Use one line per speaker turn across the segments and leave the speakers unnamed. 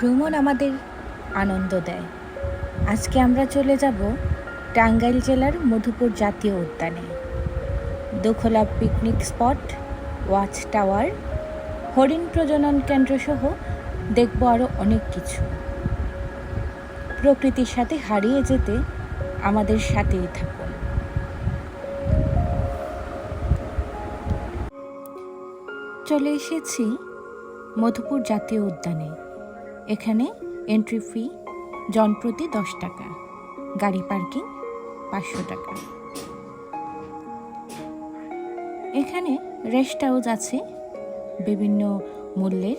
ভ্রমণ আমাদের আনন্দ দেয়। আজকে আমরা চলে যাব টাঙ্গাইল জেলার মধুপুর জাতীয় উদ্যানে। Dokhola picnic spot, watch tower, হরিণ প্রজনন কেন্দ্র সহ দেখব আরও অনেক কিছু। প্রকৃতির সাথে হারিয়ে যেতে আমাদের সাথেই থাকুন। চলে এসেছি মধুপুর জাতীয় উদ্যানে। এখানে এন্ট্রি ফি জনপ্রতি দশ টাকা। গাড়ি পার্কিং পাঁচশো টাকা। এখানে রেস্ট হাউস আছে, বিভিন্ন মূল্যের।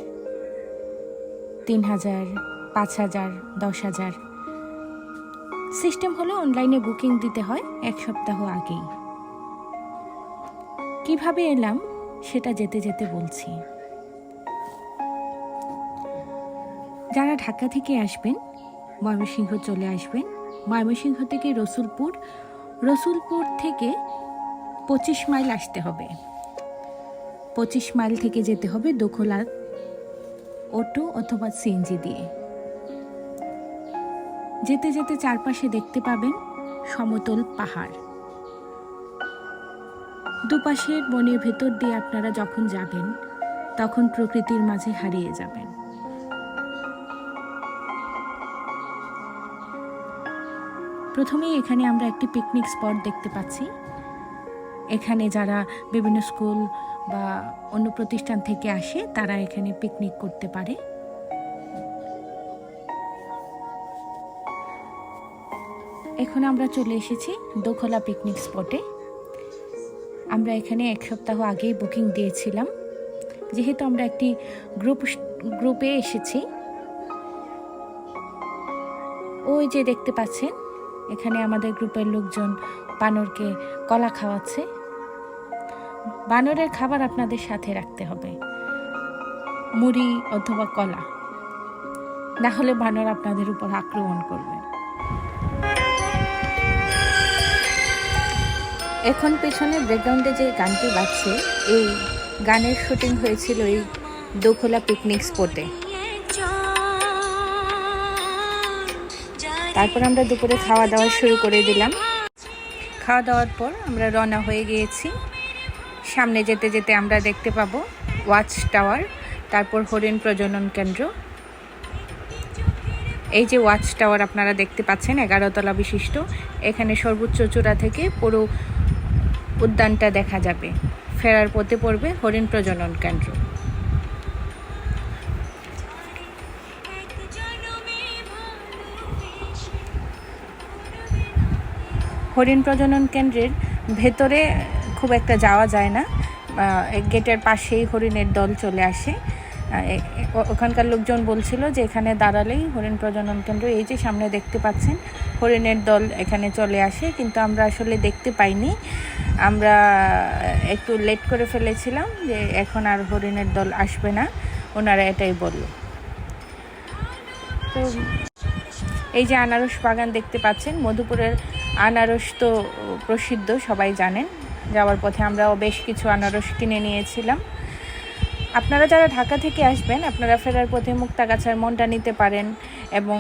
তিন হাজার, পাঁচ হাজার, দশ হাজার। সিস্টেম হলো অনলাইনে বুকিং দিতে হয় এক সপ্তাহ আগেই। কীভাবে এলাম সেটা যেতে যেতে বলছি। যারা ঢাকা থেকে আসবেন, ময়মনসিংহ চলে আসবেন, ময়মনসিংহ থেকে রসুলপুর রসুলপুর থেকে পঁচিশ মাইল আসতে হবে। পঁচিশ মাইল থেকে যেতে হবে দোখলা অটো অথবা সিএনজি দিয়ে। যেতে যেতে চারপাশে দেখতে পাবেন সমতল পাহাড়। দুপাশের বনের ভেতর দিয়ে আপনারা যখন যাবেন, তখন প্রকৃতির মাঝে হারিয়ে যাবেন। প্রথমেই এখানে আমরা একটি পিকনিক স্পট দেখতে পাচ্ছি। এখানে যারা বিভিন্ন স্কুল বা অন্য প্রতিষ্ঠান থেকে আসে, তারা এখানে পিকনিক করতে পারে। এখন আমরা চলে এসেছি দোখলা পিকনিক স্পটে আমরা এখানে এক সপ্তাহ আগেই বুকিং দিয়েছিলাম। যেহেতু আমরা একটি গ্রুপ গ্রুপে এসেছি। ওই যে দেখতে পাচ্ছেন এখানে আমাদের গ্রুপের লোকজন বানরকে কলা খাওয়াচ্ছে। বানরের খাবার আপনাদের সাথে রাখতে হবে। মুড়ি অথবা কলা। না হলে বানর আপনাদের উপর আক্রমণ করবে। এখন পেছনে ব্যাকগ্রাউন্ডে যে গানটি বাজছে, এই গানের শুটিং হয়েছিল এই দোখোলা পিকনিক স্পটে তারপর আমরা দুপুরে খাওয়া দাওয়া শুরু করে দিলাম। খাওয়া দাওয়ার পর আমরা রওনা হয়ে গিয়েছি। সামনে যেতে যেতে আমরা দেখতে পাবো ওয়াচ টাওয়ার, তারপর হরিণ প্রজনন কেন্দ্র। এই যে ওয়াচ টাওয়ার আপনারা দেখতে পাচ্ছেন, এগারোতলা বিশিষ্ট। এখানে সর্বোচ্চ চূড়া থেকে পুরো উদ্যানটা দেখা যাবে। ফেরার পথে পড়বে হরিণ প্রজনন কেন্দ্র। হরিণ প্রজনন কেন্দ্রের ভেতরে খুব একটা যাওয়া যায় না। গেটের পাশেই হরিণের দল চলে আসে। ওখানকার লোকজন বলছিল যে এখানে দাঁড়ালেই হরিণ প্রজনন কেন্দ্র, এই যে সামনে দেখতে পাচ্ছেন, হরিণের দল এখানে চলে আসে, কিন্তু আমরা আসলে দেখতে পাইনি। আমরা একটু লেট করে ফেলেছিলাম যে এখন আর হরিণের দল আসবে না, ওনারা এটাই বলল। তো এই যে আনারস বাগান দেখতে পাচ্ছেন, মধুপুরের আনারস তো প্রসিদ্ধ, সবাই জানেন। যাওয়ার পথে আমরাও বেশ কিছু আনারস কিনে নিয়েছিলাম। আপনারা যারা ঢাকা থেকে আসবেন, আপনারা ফেরার পথে মুক্তাগাছার মনটা নিতে পারেন এবং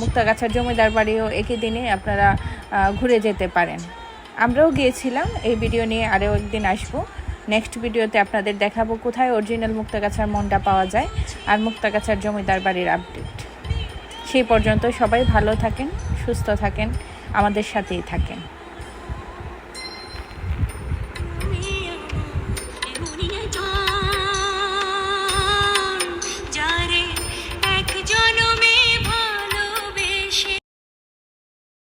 মুক্তাগাছার জমিদার বাড়িও একই দিনে আপনারা ঘুরে যেতে পারেন। আমরাও গিয়েছিলাম, এই ভিডিও নিয়ে আরও একদিন আসব। নেক্সট ভিডিওতে আপনাদের দেখাবো কোথায় অরিজিনাল মুক্তাগাছার মনটা পাওয়া যায় আর মুক্তাগাছার জমিদার বাড়ির আপডেট। সেই পর্যন্ত সবাই ভালো থাকেন, সুস্থ থাকেন। আমাদের সাথেই থাকেন।